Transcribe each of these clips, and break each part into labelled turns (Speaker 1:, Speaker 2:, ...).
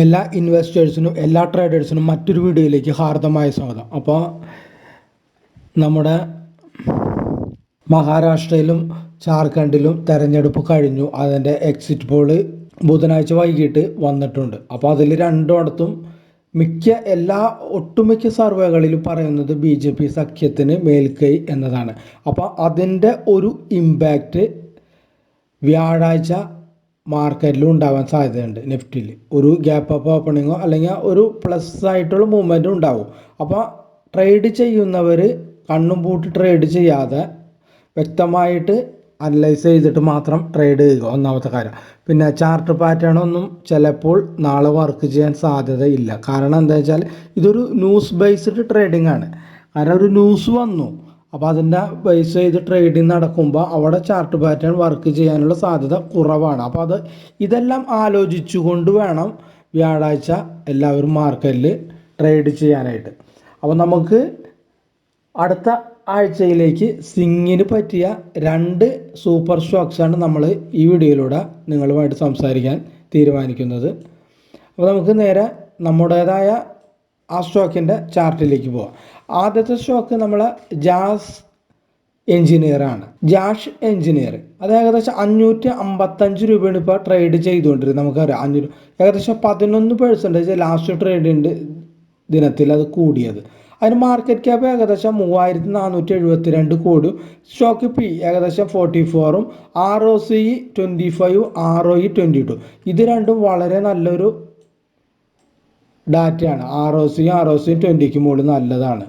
Speaker 1: എല്ലാ ഇൻവെസ്റ്റേഴ്സിനും എല്ലാ ട്രേഡേഴ്സിനും മറ്റൊരു വീഡിയോയിലേക്ക് ഹാർദമായ സ്വാഗതം. അപ്പോൾ നമ്മുടെ മഹാരാഷ്ട്രയിലും ജാർഖണ്ഡിലും തെരഞ്ഞെടുപ്പ് കഴിഞ്ഞു. അതിന്റെ എക്സിറ്റ് പോൾ ബുധനാഴ്ച വൈകിട്ട് വന്നിട്ടുണ്ട്. അപ്പോൾ അതിൽ രണ്ടിടത്തും മിക്ക എല്ലാ ഒട്ടുമിക്ക സർവേകളിലും പറയുന്നത് ബി ജെ പി സഖ്യത്തിന് മേൽക്കൈ എന്നതാണ്. അപ്പോൾ അതിന്റെ ഒരു ഇമ്പാക്റ്റ് വ്യാഴാഴ്ച മാർക്കറ്റിലും ഉണ്ടാവാൻ സാധ്യതയുണ്ട് നിഫ്റ്റിയിൽ ഒരു ഗ്യാപ്പ് അപ്പ് ഓപ്പണിങ്ങോ അല്ലെങ്കിൽ ഒരു പ്ലസ് ആയിട്ടുള്ള മൂവ്മെന്റും ഉണ്ടാവും. അപ്പോൾ ട്രേഡ് ചെയ്യുന്നവർ കണ്ണും പൂട്ടി ട്രേഡ് ചെയ്യാതെ വ്യക്തമായിട്ട് അനലൈസ് ചെയ്തിട്ട് മാത്രം ട്രേഡ് ചെയ്യുക. ഒന്നാമത്തെ കാര്യം. പിന്നെ ചാർട്ട് പാറ്റേൺ ഒന്നും ചിലപ്പോൾ നാളെ വർക്ക് ചെയ്യാൻ സാധ്യതയില്ല. കാരണം എന്താ വെച്ചാൽ ഇതൊരു ന്യൂസ് ബേസ്ഡ് ട്രേഡിംഗ് ആണ്. കാരണം ഒരു ന്യൂസ് വന്നു. അപ്പോൾ അതിന്റെ ബേസ് ചെയ്ത് ട്രേഡിങ് നടക്കുമ്പോൾ അവിടെ ചാർട്ട് പാറ്റേൺ വർക്ക് ചെയ്യാനുള്ള സാധ്യത കുറവാണ്. അപ്പോൾ അത് ഇതെല്ലാം ആലോചിച്ചുകൊണ്ട് വേണം വ്യാഴാഴ്ച എല്ലാവരും മാർക്കറ്റിൽ ട്രേഡ് ചെയ്യാനായിട്ട്. അപ്പോൾ നമുക്ക് അടുത്ത ആഴ്ചയിലേക്ക് സിങ്ങിന് പറ്റിയ രണ്ട് സൂപ്പർ സ്റ്റോക്സാണ് നമ്മൾ ഈ വീഡിയോയിലൂടെ നിങ്ങളുമായിട്ട് സംസാരിക്കാൻ തീരുമാനിക്കുന്നത്. അപ്പോൾ നമുക്ക് നേരെ നമ്മുടേതായ ആ സ്റ്റോക്കിന്റെ ചാർട്ടിലേക്ക് പോവാം. ആദ്യത്തെ സ്റ്റോക്ക് നമ്മൾ ജാസ് എഞ്ചിനീയർ ആണ് ജാഷ് എഞ്ചിനീയർ അത് ഏകദേശം അഞ്ഞൂറ്റി അമ്പത്തഞ്ച് രൂപയാണ് ഇപ്പോൾ ട്രേഡ് ചെയ്തുകൊണ്ടിരുന്നത്. നമുക്കറിയാം. അഞ്ഞൂറ് ഏകദേശം പതിനൊന്ന് പേഴ്സന്റേജ് ലാസ്റ്റ് ട്രേഡിന്റെ ദിനത്തിൽ അത് കൂടിയത്. അതിന് മാർക്കറ്റ് ക്യാപ്പ് ഏകദേശം മൂവായിരത്തി നാനൂറ്റി എഴുപത്തി രണ്ട് കോടി. സ്റ്റോക്ക് പി ഏകദേശം ഫോർട്ടി ഫോറും R O C twenty five R O E twenty two ഇത് രണ്ടും വളരെ നല്ലൊരു ഡാറ്റയാണ്. ആർ ഒ സിയും ആർ ഒ സിയും ട്വന്റിക്ക് മുകളിൽ നല്ലതാണ്.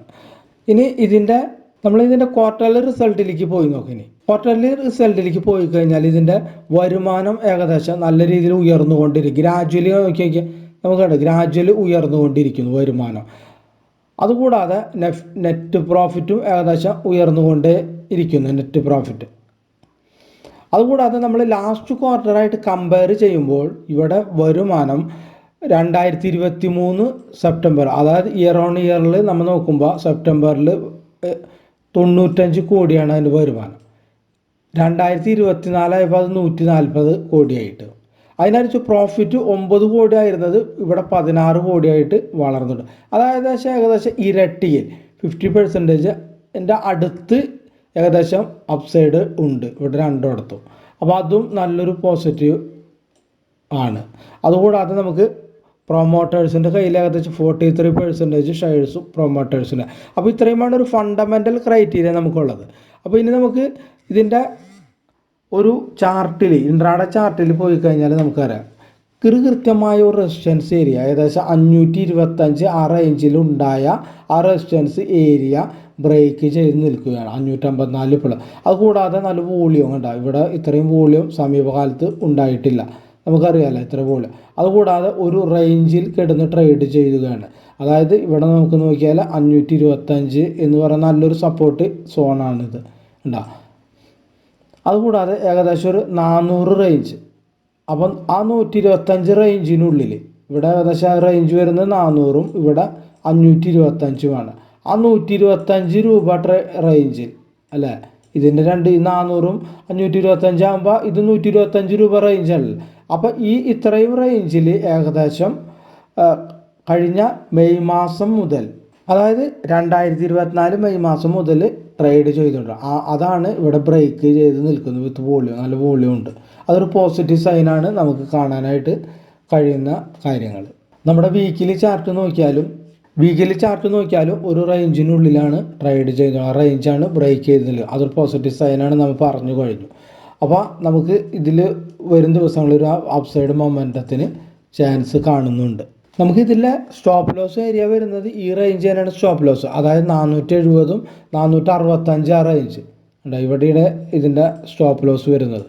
Speaker 1: ഇനി ഇതിന്റെ നമ്മൾ ഇതിന്റെ ക്വാർട്ടർലി റിസൾട്ടിലേക്ക് പോയി നോക്കിനി ക്വാർട്ടർലി റിസൾട്ടിലേക്ക് പോയി കഴിഞ്ഞാൽ ഇതിന്റെ വരുമാനം ഏകദേശം നല്ല രീതിയിൽ ഉയർന്നുകൊണ്ടിരിക്കും. ഗ്രാജ്വലി നോക്കി നോക്കിയാൽ നമുക്ക് കണ്ടു? ഗ്രാജ്വലി ഉയർന്നുകൊണ്ടിരിക്കുന്നു വരുമാനം. അതുകൂടാതെ നെഫ് നെറ്റ് പ്രോഫിറ്റും ഏകദേശം ഉയർന്നുകൊണ്ടേ ഇരിക്കുന്നു നെറ്റ് പ്രോഫിറ്റ് അതുകൂടാതെ നമ്മൾ ലാസ്റ്റ് ക്വാർട്ടറായിട്ട് കമ്പയർ ചെയ്യുമ്പോൾ ഇവിടെ വരുമാനം രണ്ടായിരത്തി ഇരുപത്തി മൂന്ന് സെപ്റ്റംബർ. അതായത് ഇയർ ഓൺ ഇയറിൽ നമ്മൾ നോക്കുമ്പോൾ സെപ്റ്റംബറിൽ തൊണ്ണൂറ്റഞ്ച് കോടിയാണ് അതിന്റെ വരുമാനം. രണ്ടായിരത്തി ഇരുപത്തി നാലായപ്പോൾ അത് നൂറ്റി നാൽപ്പത് കോടിയായിട്ട്. അതിനനുസരിച്ച് പ്രോഫിറ്റ് ഒമ്പത് കോടി ആയിരുന്നത് ഇവിടെ പതിനാറ് കോടിയായിട്ട് വളർന്നിട്ടുണ്ട്. അതായത് ഏകദേശം ഏകദേശം ഇരട്ടിയിൽ ഫിഫ്റ്റി പെർസെന്റേജ് എന്റെ അടുത്ത് ഏകദേശം അപ്സൈഡ് ഉണ്ട് ഇവിടെ രണ്ടിടത്തും. അപ്പോൾ അതും നല്ലൊരു പോസിറ്റീവ് ആണ്. അതുകൂടാതെ നമുക്ക് പ്രൊമോട്ടേഴ്സിന്റെ കയ്യിൽ ഏകദേശം ഫോർട്ടി ത്രീ പെർസെന്റേജ് ഷെയർസും പ്രൊമോട്ടേഴ്സിന് അപ്പോൾ ഇത്രയുമാണ് ഒരു ഫണ്ടമെന്റൽ ക്രൈറ്റീരിയ നമുക്കുള്ളത്. അപ്പോൾ ഇനി നമുക്ക് ഇതിന്റെ ഒരു ചാർട്ടിൽ ഇൻട്രാഡ ചാർട്ടിൽ പോയി കഴിഞ്ഞാൽ നമുക്കറിയാം. കൃ കൃത്യമായ ഒരു റെസിസ്റ്റൻസ് ഏരിയ ഏകദേശം അഞ്ഞൂറ്റി ഇരുപത്തഞ്ച് ആ റേഞ്ചിൽ ഉണ്ടായ ആ റെസിസ്റ്റൻസ് ഏരിയ ബ്രേക്ക് ചെയ്ത് നിൽക്കുകയാണ്. അഞ്ഞൂറ്റമ്പത്തിനാല് ഇപ്പോൾ അതുകൂടാതെ നല്ല വോളിയം ഉണ്ടാകും ഇവിടെ ഇത്രയും വോളിയം സമീപകാലത്ത് ഉണ്ടായിട്ടില്ല. നമുക്കറിയാമല്ലോ എത്ര പോലെ. അതുകൂടാതെ ഒരു റേഞ്ചിൽ കിടന്ന് ട്രേഡ് ചെയ്യുകയാണ്. അതായത് ഇവിടെ നമുക്ക് നോക്കിയാൽ അഞ്ഞൂറ്റി ഇരുപത്തഞ്ച് എന്ന് പറയുന്ന നല്ലൊരു സപ്പോർട്ട് സോണാണിത് ഉണ്ടാ അതുകൂടാതെ ഏകദേശം ഒരു നാനൂറ് റേഞ്ച് അപ്പം ആ നൂറ്റി ഇരുപത്തഞ്ച് റേഞ്ചിനുള്ളിൽ ഇവിടെ ഏകദേശം ആ റേഞ്ച് വരുന്നത് നാനൂറും ഇവിടെ അഞ്ഞൂറ്റി ഇരുപത്തഞ്ചുമാണ് ആ നൂറ്റി ഇരുപത്തഞ്ച് രൂപ ട്രേ റേഞ്ചിൽ അല്ലേ? ഇതിന്റെ രണ്ട് നാനൂറും അഞ്ഞൂറ്റി ഇരുപത്തഞ്ചാകുമ്പോൾ ഇത് നൂറ്റി ഇരുപത്തഞ്ച് രൂപ റേഞ്ചല്ലേ അപ്പോൾ ഈ ഇത്രയും റേഞ്ചിൽ ഏകദേശം കഴിഞ്ഞ മെയ് മാസം മുതൽ അതായത് രണ്ടായിരത്തി ഇരുപത്തിനാല് മെയ് മാസം മുതൽ ട്രേഡ് ചെയ്തിട്ടുണ്ട്. അതാണ് ഇവിടെ ബ്രേക്ക് ചെയ്ത് നിൽക്കുന്നത് വിത്ത് വോളിയം നല്ല വോളിയം ഉണ്ട്. അതൊരു പോസിറ്റീവ് സൈനാണ് നമുക്ക് കാണാനായിട്ട് കഴിയുന്ന കാര്യങ്ങൾ. നമ്മുടെ വീക്കിലി ചാർട്ട് നോക്കിയാലും വീക്കിലി ചാർട്ട് നോക്കിയാലും ഒരു റേഞ്ചിനുള്ളിലാണ് ട്രേഡ് ചെയ്യുന്നത് ആ റേഞ്ചാണ് ബ്രേക്ക് ചെയ്തത് അതൊരു പോസിറ്റീവ് സൈനാണ് നമ്മൾ പറഞ്ഞു കഴിഞ്ഞു. അപ്പോൾ നമുക്ക് ഇതിൽ വരും ദിവസങ്ങളിൽ ഒരു അപ്സൈഡ് മൊമെന്റത്തിന് ചാൻസ് കാണുന്നുണ്ട്. നമുക്ക് ഇതിലെ സ്റ്റോപ്പ് ലോസ് ഏരിയ വരുന്നത് ഈ റേഞ്ച് തന്നെയാണ് സ്റ്റോപ്പ് ലോസ് അതായത് നാനൂറ്റി എഴുപതും നാനൂറ്റി അറുപത്തഞ്ച് ആ റേഞ്ച് ഉണ്ട് ഇവിടെയുടെ ഇതിന്റെ സ്റ്റോപ്പ് ലോസ് വരുന്നത്.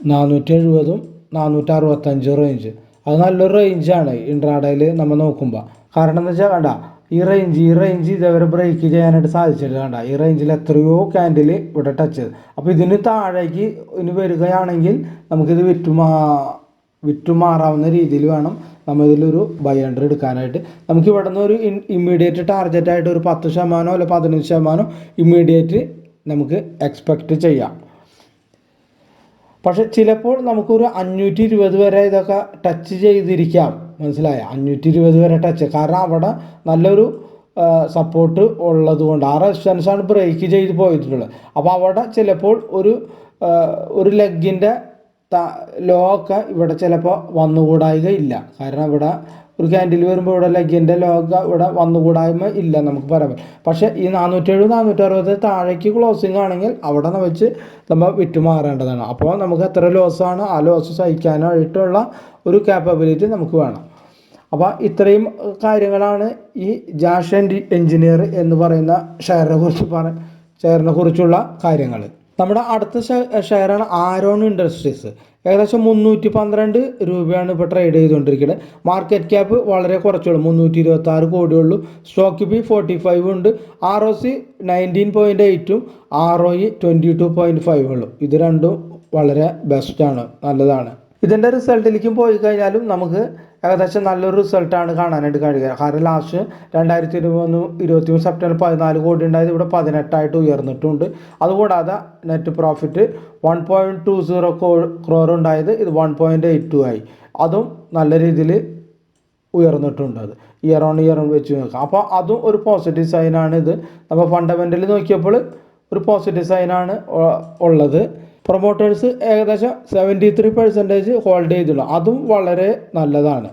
Speaker 1: നാനൂറ്റി എഴുപതും നാനൂറ്റി അറുപത്തഞ്ച് റേഞ്ച് അത് നല്ലൊരു റേഞ്ചാണ് ഇൻട്രാഡയിൽ നമ്മൾ നോക്കുമ്പോൾ കാരണം എന്താ വെച്ചാൽ കണ്ട ഈ റേഞ്ച് ഈ റേഞ്ച് ഇതേവരെ ബ്രേക്ക് ചെയ്യാനായിട്ട് സാധിച്ചില്ല കണ്ട. ഈ റേഞ്ചിൽ എത്രയോ ക്യാൻഡിൽ ഇവിടെ ടച്ച് ചെയ്ത്. അപ്പോൾ ഇതിന് താഴേക്ക് ഇനി വരികയാണെങ്കിൽ നമുക്കിത് വിറ്റുമാ വിറ്റുമാറാവുന്ന രീതിയിൽ വേണം നമ്മൾ ഇതിലൊരു ബൈ ഹൺഡ്രഡ് എടുക്കാനായിട്ട്. നമുക്ക് ഇവിടെ നിന്ന് ഒരു ഇമ്മീഡിയറ്റ് ടാർഗറ്റ് ആയിട്ട് ഒരു പത്ത് ശതമാനമോ അല്ലെ പതിനഞ്ച് ശതമാനം ഇമ്മീഡിയറ്റ് നമുക്ക് എക്സ്പെക്റ്റ് ചെയ്യാം. പക്ഷെ ചിലപ്പോൾ നമുക്കൊരു അഞ്ഞൂറ്റി ഇരുപത് വരെ ഇതൊക്കെ ടച്ച് ചെയ്തിരിക്കാം. മനസ്സിലായ? അഞ്ഞൂറ്റി ഇരുപത് വരെ ടച്ച് കാരണം അവിടെ നല്ലൊരു സപ്പോർട്ട് ഉള്ളത് കൊണ്ട് ആ റെസിസ്റ്റൻസാണ് ബ്രേക്ക് ചെയ്ത് പോയിട്ടുള്ളത്. അപ്പോൾ അവിടെ ചിലപ്പോൾ ഒരു ഒരു ലെഗിന്റെ ലോ ഒക്കെ ഇവിടെ ചിലപ്പോൾ വന്നുകൂടായിക ഇല്ല കാരണം ഇവിടെ ഒരു ക്യാൻഡിൽ വരുമ്പോൾ ഇവിടെ ലെഗിന്റെ ലോ ഒക്കെ ഇവിടെ വന്നുകൂടായ്മ ഇല്ല നമുക്ക് പറയാൻ പറ്റും. പക്ഷേ ഈ നാനൂറ്റേഴ് നാനൂറ്ററുപത് താഴേക്ക് ക്ലോസിങ് ആണെങ്കിൽ അവിടെ വെച്ച് നമ്മൾ വിറ്റുമാറേണ്ടതാണ് അപ്പോൾ നമുക്ക് എത്ര ലോസാണ് ആ ലോസ് സഹിക്കാനായിട്ടുള്ള ഒരു കാപ്പബിലിറ്റി നമുക്ക് വേണം. അപ്പോൾ ഇത്രയും കാര്യങ്ങളാണ് ഈ ജാഷ് ആൻഡ് എഞ്ചിനീയർ എന്ന് പറയുന്ന ഷെയറിനെ കുറിച്ച് പറ ഷെയറിനെ കുറിച്ചുള്ള കാര്യങ്ങൾ നമ്മുടെ അടുത്ത ഷെയറാണ് ആരോൺ ഇൻഡസ്ട്രീസ് ഏകദേശം മുന്നൂറ്റി പന്ത്രണ്ട് രൂപയാണ് ഇപ്പോൾ ട്രേഡ് ചെയ്തുകൊണ്ടിരിക്കുന്നത് മാർക്കറ്റ് ക്യാപ്പ് വളരെ കുറച്ചുള്ളൂ മുന്നൂറ്റി ഇരുപത്തി ആറ് കോടിയുള്ളൂ. സ്റ്റോക്ക് ബി ഫോർട്ടി ഫൈവ് ഉണ്ട് R O C nineteen point എയ്റ്റും R O E twenty two point five ഉള്ളൂ. ഇത് രണ്ടും വളരെ ബെസ്റ്റാണ് നല്ലതാണ്. ഇതിന്റെ റിസൾട്ടിലേക്കും പോയി കഴിഞ്ഞാലും നമുക്ക് ഏകദേശം നല്ലൊരു റിസൾട്ടാണ് കാണാനായിട്ട് കഴിയുക. കാരണം ലാസ്റ്റ് രണ്ടായിരത്തി ഇരുപത്തൊന്ന് ഇരുപത്തി മൂന്ന് സെപ്റ്റംബർ പതിനാല് കോടി ഉണ്ടായത് ഇവിടെ പതിനെട്ടായിട്ട് ഉയർന്നിട്ടുണ്ട്. അതുകൂടാതെ net profit one point two zero crore ഉണ്ടായത് ഇത് വൺ പോയിന്റ് എയ്റ്റ് ടു ആയി. അതും നല്ല രീതിയിൽ ഉയർന്നിട്ടുണ്ട് അത്. ഇയർ ഓൺ ഇയർ വെച്ച് നോക്കാം. അപ്പോൾ അതും ഒരു പോസിറ്റീവ് സൈനാണ് ഇത്. നമ്മൾ ഫണ്ടമെന്റലി നോക്കിയപ്പോൾ ഒരു പോസിറ്റീവ് സൈനാണ് ഉള്ളത്. പ്രൊമോട്ടേഴ്സ് ഏകദേശം സെവന്റി ത്രീ പെർസെന്റേജ് ഹോൾഡ് ചെയ്തുള്ളൂ. അതും വളരെ നല്ലതാണ്.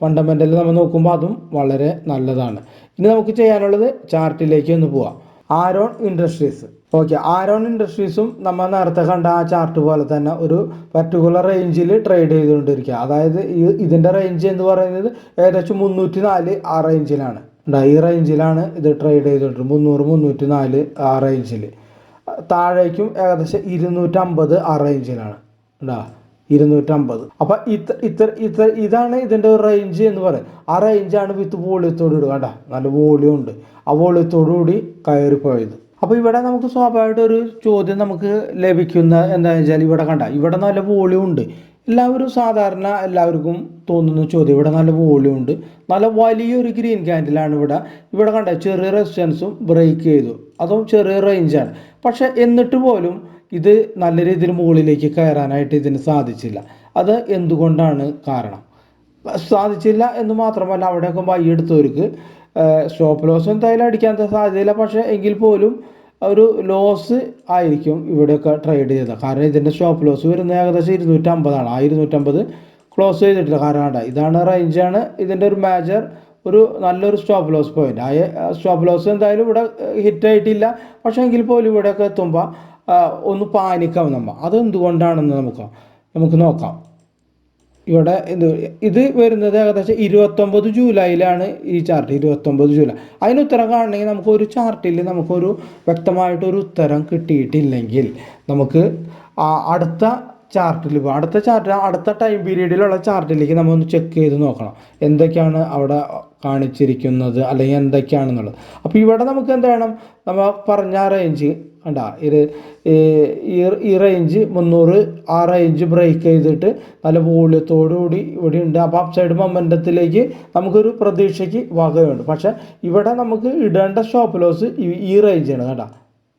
Speaker 1: ഫണ്ടമെന്റലി നമ്മൾ നോക്കുമ്പോൾ അതും വളരെ നല്ലതാണ്. ഇനി നമുക്ക് ചെയ്യാനുള്ളത് ചാർട്ടിലേക്ക് ഒന്ന് പോവാം. ആരോൺ ഇൻഡസ്ട്രീസ് ഓക്കെ ആരോൺ ഇൻഡസ്ട്രീസും നമ്മൾ നേരത്തെ കണ്ട ആ ചാർട്ട് പോലെ തന്നെ ഒരു പർട്ടിക്കുലർ റേഞ്ചിൽ ട്രേഡ് ചെയ്തുകൊണ്ടിരിക്കുക. അതായത് ഈ ഇതിന്റെ റേഞ്ച് എന്ന് പറയുന്നത് ഏകദേശം മുന്നൂറ്റി നാല് ആ റേഞ്ചിലാണ് ഈ റേഞ്ചിലാണ് ഇത് ട്രേഡ് ചെയ്തുകൊണ്ടിരിക്കുന്നത്. മുന്നൂറ് മുന്നൂറ്റി നാല് ആ റേഞ്ചിൽ താഴേക്കും ഏകദേശം ഇരുന്നൂറ്റമ്പത് ആ റേഞ്ചിലാണ് ഉണ്ടാ ഇരുന്നൂറ്റമ്പത്. അപ്പം ഇത്ര ഇത്ര ഇത്ര ഇതാണ് ഇതിന്റെ ഒരു റേഞ്ച് എന്ന് പറയുന്നത് ആ റേഞ്ചാണ് വിത്ത് വോളിയത്തോട് ഇടുക കേട്ടോ നല്ല വോളിയം ഉണ്ട് ആ വോളിയത്തോടു കൂടി കയറിപ്പോയത്. അപ്പോൾ ഇവിടെ നമുക്ക് സ്വാഭാവികമായിട്ട് ഒരു ചോദ്യം നമുക്ക് ലഭിക്കുന്ന എന്താണെന്ന് വെച്ചാൽ ഇവിടെ കണ്ട ഇവിടെ നല്ല വോളിയം ഉണ്ട് എല്ലാവരും സാധാരണ എല്ലാവർക്കും തോന്നുന്ന ചോദ്യം ഇവിടെ നല്ല വോളിയം ഉണ്ട് നല്ല വലിയൊരു ഗ്രീൻ ക്യാൻഡിലാണ് ഇവിടെ. ഇവിടെ കണ്ട ചെറിയ റെസിസ്റ്റൻസും ബ്രേക്ക് ചെയ്തു. അതും ചെറിയ റേഞ്ചാണ് പക്ഷെ എന്നിട്ട് പോലും ഇത് നല്ല രീതിയിൽ മുകളിലേക്ക് കയറാനായിട്ട് ഇതിന് സാധിച്ചില്ല. അത് എന്തുകൊണ്ടാണ് കാരണം? സാധിച്ചില്ല എന്ന് മാത്രമല്ല അവിടെയൊക്കെ വൈ എടുത്തവർക്ക് സ്റ്റോപ്പ് ലോസ് എന്തായാലും അടിക്കാൻ സാധ്യതയില്ല. പക്ഷേ എങ്കിൽ പോലും ഒരു ലോസ് ആയിരിക്കും ഇവിടെയൊക്കെ ട്രേഡ് ചെയ്തത്. കാരണം ഇതിന്റെ സ്റ്റോപ്പ് ലോസ് വരുന്നത് ഏകദേശം ഇരുന്നൂറ്റമ്പതാണ്. ആ ഇരുന്നൂറ്റമ്പത് ക്ലോസ് ചെയ്തിട്ടില്ല. കാരണം ഇതാണ് റേഞ്ചാണ് ഇതിന്റെ ഒരു മേജർ ഒരു നല്ലൊരു സ്റ്റോപ്പ് ലോസ് പോയിന്റ് ആ സ്റ്റോപ്പ് ലോസ് എന്തായാലും ഇവിടെ ഹിറ്റ് ആയിട്ടില്ല. പക്ഷേ എങ്കിൽ പോലും ഇവിടെയൊക്കെ എത്തുമ്പോൾ ഒന്ന് പാനിക്കാം നമ്മൾ അതെന്തുകൊണ്ടാണെന്ന് നമുക്ക് നമുക്ക് നോക്കാം. ഇവിടെ ഇത് ഇത് വരുന്നത് ഏകദേശം ഇരുപത്തൊമ്പത് ജൂലൈയിലാണ് ഈ ചാർട്ട് ഇരുപത്തൊമ്പത് ജൂലൈ. അതിന് ഉത്തരം കാണണമെങ്കിൽ നമുക്കൊരു ചാർട്ടിൽ നമുക്കൊരു വ്യക്തമായിട്ടൊരു ഉത്തരം കിട്ടിയിട്ടില്ലെങ്കിൽ നമുക്ക് അടുത്ത ചാർട്ടിൽ അടുത്ത ചാർട്ട് അടുത്ത ടൈം പീരീഡിലുള്ള ചാർട്ടിലേക്ക് നമ്മൾ ഒന്ന് ചെക്ക് ചെയ്ത് നോക്കണം. എന്തൊക്കെയാണ് അവിടെ കാണിച്ചിരിക്കുന്നത് അല്ലെങ്കിൽ എന്തൊക്കെയാണെന്നുള്ളത്. അപ്പോൾ ഇവിടെ നമുക്ക് എന്ത് വേണം? നമ്മൾ പറഞ്ഞ റേഞ്ച് കണ്ട ഇത് ഈ- റേഞ്ച് മുന്നൂറ് ആ റേഞ്ച് ബ്രേക്ക് ചെയ്തിട്ട് നല്ല കൂടി ഇവിടെ ഉണ്ട്. അപ്പോൾ അപ്പ് സൈഡ് മൊമെന്റത്തിലേക്ക് നമുക്കൊരു പ്രതീക്ഷയ്ക്ക് വകയുണ്ട്. പക്ഷേ ഇവിടെ നമുക്ക് ഇടേണ്ട ഷോപ്പ് ലോസ് ഈ റേഞ്ചാണ് കേട്ടോ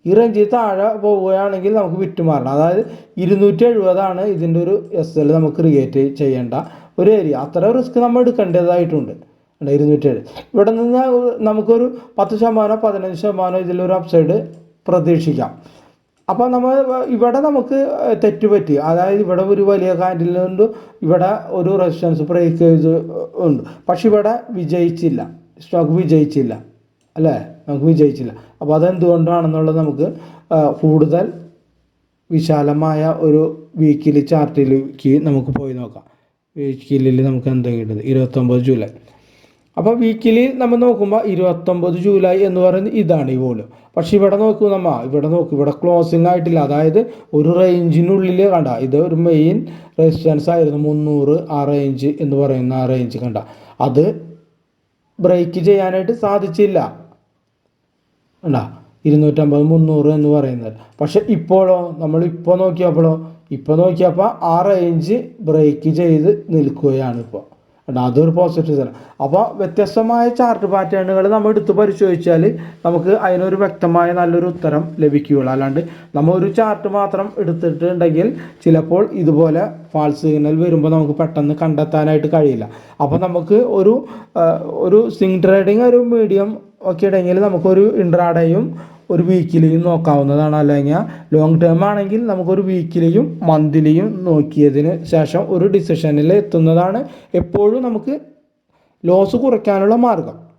Speaker 1: ഈ റേഞ്ചിൽ താഴെ പോവുകയാണെങ്കിൽ നമുക്ക് വിറ്റുമാറണം അതായത് ഇരുന്നൂറ്റി എഴുപതാണ് ഇതിന്റെ ഒരു എസ് എൽ നമുക്ക് ക്രിയേറ്റ് ചെയ്യേണ്ട ഒരു ഏരിയ അത്ര റിസ്ക് നമ്മൾ എടുക്കേണ്ടതായിട്ടുണ്ട്. ഉണ്ട്, ഇരുന്നൂറ്റി ഏഴ് ഇവിടെ നിന്ന് നമുക്കൊരു പത്ത് ശതമാനം പതിനഞ്ച് ശതമാനം ഇതിലൊരു അപ്സൈഡ് പ്രതീക്ഷിക്കാം. അപ്പോൾ നമ്മൾ ഇവിടെ നമുക്ക് തെറ്റുപറ്റി അതായത് ഇവിടെ ഒരു വലിയ കാൻഡിൽ കൊണ്ട് ഇവിടെ ഒരു റെസിസ്റ്റൻസ് ചെയ്ത് ഉണ്ട്. പക്ഷെ ഇവിടെ വിജയിച്ചില്ല. സ്റ്റോക്ക് വിജയിച്ചില്ല. അല്ലേ? നമുക്ക് വിജയിച്ചില്ല. അപ്പോൾ അതെന്തുകൊണ്ടാണെന്നുള്ളത് നമുക്ക് കൂടുതൽ വിശാലമായ ഒരു വീക്കിലി ചാർട്ടിലേക്ക് നമുക്ക് പോയി നോക്കാം. വീക്കിലിൽ നമുക്ക് എന്താ കിട്ടുന്നത്? ഇരുപത്തൊമ്പത് ജൂലൈ. അപ്പോൾ വീക്കിലി നമ്മൾ നോക്കുമ്പോൾ ഇരുപത്തൊമ്പത് ജൂലൈ എന്ന് പറയുന്നത് ഇതാണ് ഈ വോളിയം പക്ഷേ ഇവിടെ നോക്കൂ നമ്മ ഇവിടെ നോക്കൂ ഇവിടെ ക്ലോസിങ് ആയിട്ടില്ല. അതായത് ഒരു റേഞ്ചിനുള്ളിൽ കണ്ട ഇത് ഒരു മെയിൻ റെസിസ്റ്റൻസ് ആയിരുന്നു മുന്നൂറ് ആ റേഞ്ച് എന്ന് പറയുന്ന ആ റേഞ്ച് കണ്ട. അത് ബ്രേക്ക് ചെയ്യാനായിട്ട് സാധിച്ചില്ല. കണ്ട ഇരുന്നൂറ്റമ്പത് മുന്നൂറ് എന്ന് പറയുന്നത്. പക്ഷെ ഇപ്പോഴോ നമ്മൾ ഇപ്പോൾ നോക്കിയപ്പോഴോ ഇപ്പോൾ നോക്കിയപ്പോൾ ആ റേഞ്ച് ബ്രേക്ക് ചെയ്ത് നിൽക്കുകയാണ് ഇപ്പോൾ കേട്ടോ അതൊരു പോസിറ്റീവ് തരം അപ്പോൾ വ്യത്യസ്തമായ ചാർട്ട് പാറ്റേണുകൾ നമ്മൾ എടുത്ത് പരിശോധിച്ചാൽ നമുക്ക് അതിനൊരു വ്യക്തമായ നല്ലൊരു ഉത്തരം ലഭിക്കുകയുള്ളൂ. അല്ലാണ്ട് നമ്മൾ ഒരു ചാർട്ട് മാത്രം എടുത്തിട്ടുണ്ടെങ്കിൽ ചിലപ്പോൾ ഇതുപോലെ ഫാൾസ് സിഗ്നൽ വരുമ്പോൾ നമുക്ക് പെട്ടെന്ന് കണ്ടെത്താനായിട്ട് കഴിയില്ല. അപ്പോൾ നമുക്ക് ഒരു ഒരു സിങ് ട്രേഡിങ് ഒരു മീഡിയം ഒക്കെ ഇടങ്ങിൽ നമുക്കൊരു ഇൻട്രാഡേയും ഒരു വീക്കിലിയും നോക്കാവുന്നതാണ്. അല്ലെങ്കിൽ ലോങ് ടേം ആണെങ്കിൽ നമുക്കൊരു വീക്കിലിയും മന്ത്ലിയും നോക്കിയതിന് ശേഷം ഒരു ഡിസിഷനിൽ എത്തുന്നതാണ് എപ്പോഴും നമുക്ക് ലോസ് കുറയ്ക്കാനുള്ള മാർഗം.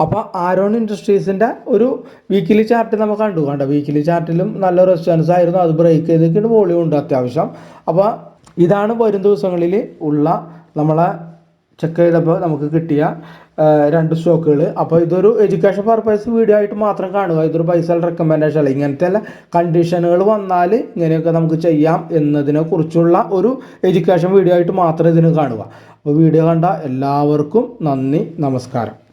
Speaker 1: അപ്പോൾ ആരോൺ ഇൻഡസ്ട്രീസിന്റെ ഒരു വീക്കിലി ചാർട്ട് നമുക്ക് കണ്ടു. കണ്ട? വീക്കിലി ചാർട്ടിലും നല്ല റെസ്പോൺസ് ആയിരുന്നു. അത് ബ്രേക്ക് ചെയ്തിട്ട് വോളിയം ഉണ്ട് അത്യാവശ്യം. അപ്പോൾ ഇതാണ് വരും ദിവസങ്ങളിൽ ഉള്ള നമ്മളെ ചെക്ക് ചെയ്തപ്പോൾ നമുക്ക് കിട്ടിയ രണ്ട് സ്റ്റോക്കുകൾ അപ്പോൾ ഇതൊരു എഡ്യൂക്കേഷൻ പർപ്പസ് വീഡിയോ ആയിട്ട് മാത്രം കാണുക. ഇതൊരു പൈസ റെക്കമെൻഡേഷൻ അല്ല. ഇങ്ങനത്തെ അല്ല കണ്ടീഷനുകൾ വന്നാൽ ഇങ്ങനെയൊക്കെ നമുക്ക് ചെയ്യാം എന്നതിനെ കുറിച്ചുള്ള ഒരു എഡ്യൂക്കേഷൻ വീഡിയോ ആയിട്ട് മാത്രം ഇതിന് കാണുക. അപ്പോൾ വീഡിയോ കണ്ട എല്ലാവർക്കും നന്ദി നമസ്കാരം.